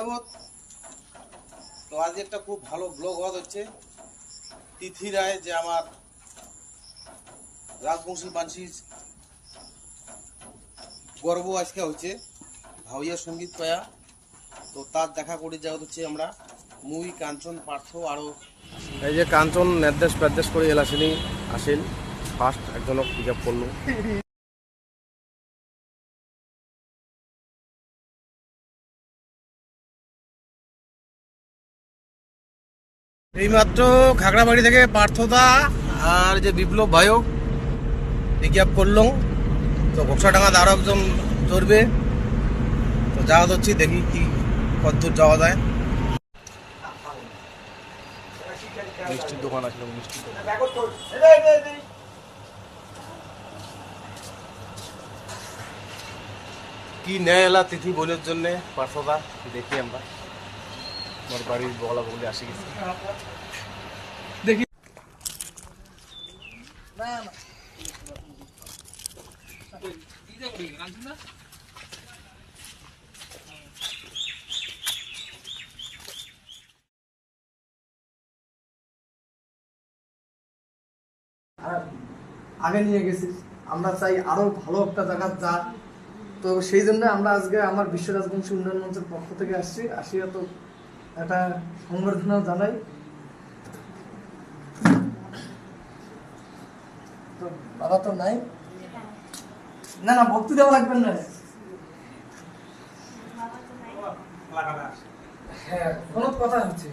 ধন্যবাদ। তো আজ একটা খুব ভালো ব্লগ হওয়া হচ্ছে তিথি রায় যে আমার রাজবংশী মানসির গর্ব আজকে হচ্ছে, ভাউয়া সংগীত পায়া। তো তার দেখা করে যাওয়া হচ্ছে আমরা। মুই, কাঞ্চন, পার্থ আরও এই যে কাঞ্চন নির্দেশ পের্দেশ করে এলাসিনি, আসেন। ফার্স্ট একজনক পিক আপ করল। এইমাত্র খাগড়াবাড়ি থেকে পার্থদা আর যে বিপ্লব ভাইও পিক আপ তো ঘোষাডাঙ্গাতে আরও একজন চড়বে তো যাওয়া হচ্ছে দেখি কি কতদূর যাওয়া যায়। মিষ্টির দোকান আসলো মিষ্টির কি নেয় এলা তিথি বইলের জন্য পার্থদা দেখি আমরা। আমার আর আগে নিয়ে গেছিস আমরা চাই আরও ভালো একটা জায়গা যা। তো সেই জন্য আমরা আজকে আমার বিশ্ব রাজবংশী উন্নয়ন মঞ্চের পক্ষ থেকে আসছি। আসিয়া তো একটা সংবর্ধনা জানাই। তো বাবা তো নাই। না না ভক্তি দেওয়া লাগবে না। হ্যাঁ কোনো কথা হচ্ছে।